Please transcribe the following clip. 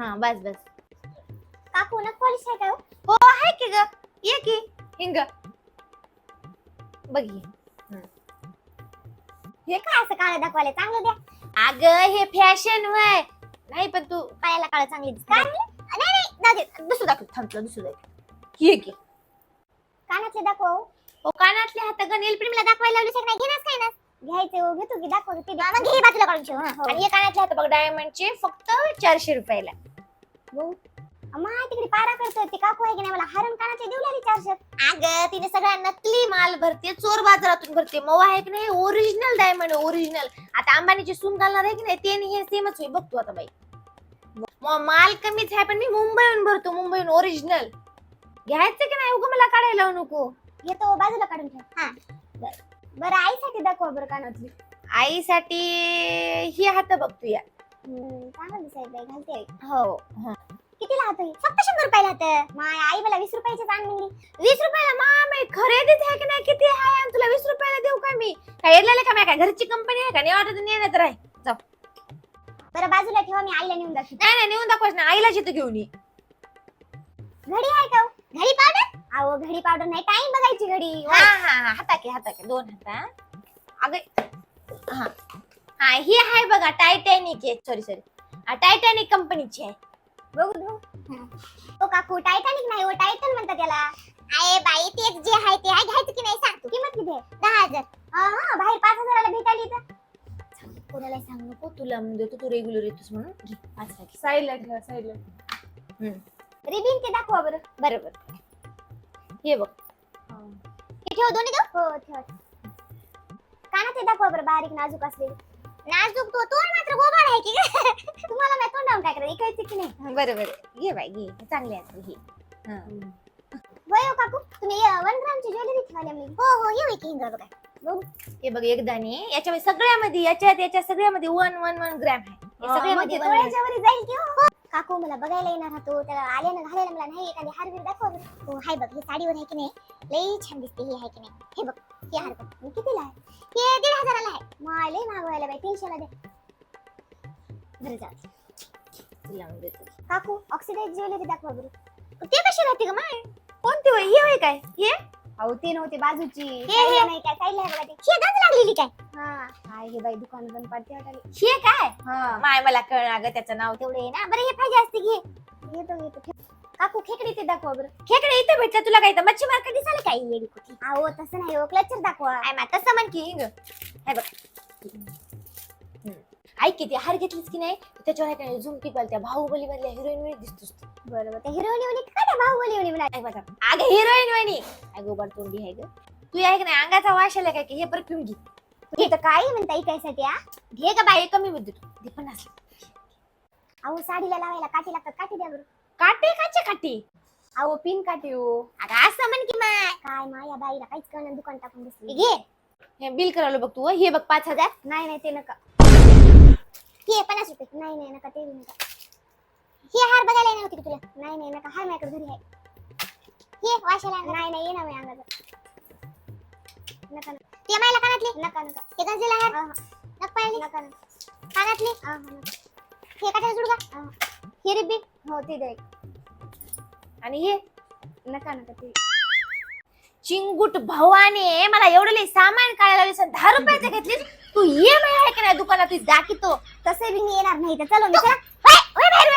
हा बस बस. काकू ना पॉलिश आहे का हो? आहे की ग? ये की. हिंग. बघ हे. काय असं काळं दाखवायला? चांगलं द्या. अगं हे फॅशन वय. नाही पण तू पायाला काळं चांगली दिसत. काय? नाही नाही जाऊ दे. दुसरं दाखव. थांब तुला दुसरं दाखव. ये की. कानातले दाखव. हो. कानातले हात ग. नेल प्रेमला दाखवायला लावली सगळं घेणार काय ना? घ्यायचे हो, घेतो की. दाखवतो ते दे. मग घे बाजूला काढून ठेव. हा, हो. आणि हे कानातले हात बघ. डायमंडचे फक्त चारशे रुपयाला. अम्मा तिकडे पारा करतोय ते काकू आहे की नाही मला हरण कानाचे देऊ लागली चारशे अगं तिने सगळ्या नकली माल भरते चोर बाजारातून भरते मग आहे की नाही ओरिजिनल डायमंड ओरिजिनल आता अंबानीची सून घालणार आहे की नाही ते हे सेमच होईल बघ तू आता बाई. माल कमीच आहे पण मी मुंबईहून भरतो मुंबईहून ओरिजिनल घ्यायचं की नाही उगा मला काढायला लावू नको. घेतो बाजूला काढून ठेव. हा. बरं. आईसाठी दाखवा बरं कानातली. आईसाठी ही हात बघ तू या. चांगलं दिसायला बाई, घालते आई. हो. कितीला हात आहे? फक्त शंभर रुपयाला हात माय आई मला वीस रुपयाची चांग मिळली वीस रुपयाला माम खरेदीच आहे की नाही? किती आहे? आणि तुला वीस रुपयाला देऊ का मी? काय येडलेलं का मी काय घरची कंपनी आहे का? नाही वाटत नेण्यात राह बरं बाजूला ठेवा मी आईला नेऊन दाखवते. नाही नाही नेऊन दाखवायचं ना आईला जिथं घेऊन ये. घडी आहे का हो? घडी पावडर? अहो घडी पावडर नाही. टाइम बघायची घडी? हा हा हा. हाताके हाताके. दोन हाता. अगं हा. हा ही आहे बघा टायटॅनिक आहे सॉरी सॉरी टायटॅनिक कंपनीची आहे. बघू बघू. ओ काकू टायटॅनिक नाही हो टायटन म्हणतात त्याला. अरे बाई तेच जे आहे ते आहे घ्यायचं की नाही सांग. तू किंमत किती आहे? दहा हजार. हा बाहेर पाच हजाराला भेटायला इथं कोणाला सांग नको. तुला म्हणजे तू तू रेग्युलर येतोस म्हणून घे पाच टाके साईडला ठेवा साईडला. रिबिन ते दाखवा बरं. बरोबर. हे बघ. हे. ठेव दोन्ही देऊ हो ठेव काना ते दाखवा बरं बारीक नाजूक असलेली. नाजूक तो तोंड मात्र गोबाड आहे की करायचं इकायचं की नाही? बरोबर घे बाई घे. चांगले आहे घे. हा. हो काकू तुम्ही वन ग्रामची ज्वेलरी ठेवली मी. हो हो येऊ की बघा. हे बघ याच्यामध्ये सगळ्यामध्ये याच्यात याच्या सगळ्यामध्ये वन वन वन ग्रॅम आहे. हे हा, सगळ्यामध्ये मग one- one. डोळ्याच्या वरी जाईल की हो. काकू मला बघायला येणार होतो त्याला आल्यानं घालायला मला नाही एखादी दाखवा बरं. हो हाय बघ ही साडीवर आहे की नाही? लई छान दिसते ही आहे की नाही? हे बघ ही हार बघ. मी कितीला आहे? हे दीड हजाराला आहे. लई महाग व्हायला बाई तीनशेला दे. बरं जा तुला लावून देतो. काकू ऑक्सिडाइज ज्वेलरी दाखवा बरं. ते कशी राहते ग माय? कोणती होय? हे होय काय? हे? अहो ते नव्हते बाजूची. हे. नाही काय साईडला आहे बघा ते शेतात लागलेली काय? हा. काय हे बाई दुकान बंद पडते वाटायला. हे काय? हा. माय मला कळणार ग त्याचं नाव तेवढे आहे ना. बरं हे पाहिजे असते घे घेतो घेतो. काकू खेकडी ते दाखवा बरं. खेकडे इथे भेटलं तुला काय? तर मच्छी मार्केट दिसायला काय? येडी कुठे अहो तसं नाही हो. क्लचर दाखवा. आय मा तसं म्हण की हिंग हे बघ. ऐक की ते हार घेतलीस की नाही? त्याच्यावर काय झुमकी पाल त्या बाहुबली मधल्या हिरोईन वेळी दिसतोस तू. बरोबर. त्या हिरोईन वणी काय त्या बाहुबली वणी म्हणा ऐक बघा अगं हिरोईन वणी अगं उभार तोंडी आहे ग. तू ऐक नाही अंगाचा वास आला काय की हे परफ्यूम घे. हे तर काही म्हणता ऐकायसाठी हा? घे का बाई कमी मध्ये तू. दे पन्नास अहो साडीला लावायला काठी लागतात काठी द्या बरं. काटे काचे काटे? अहो पिन काठी हो. अगं असं म्हण की माय. काय मा या बाईला काहीच कळणार दुकान टाकून हे बसली. घे. हे बिल करायला बघ तू हे बघ पाच हजार. नाही नाही ते नका. हे पन्नास रुपये नाही नाही नका ते नका. हे हार बघायला येणार होती का तुला? नाही नाही नका हार माझ्याकडे घरी आहे. हे वाशाला नाही नाही येणार मी अंगाचं नका नका. ते मायला कानातले? नका नका. हे गंजेला हार? नका पाहिजे नका नका. कानातले? हा, काटायला जुडगा? हा. रिब्बी? हो ते द्या एक. आणि हे? नका नका ते. चिंगुट भवाने मला एवढं सामान काढायला दहा रुपयाचं घेतलीस? तू ये आहे की नाही दुकानात जा की तो तसे बी मी येणार नाही तर चलो मी चला. ओय, ओय, बाहेर.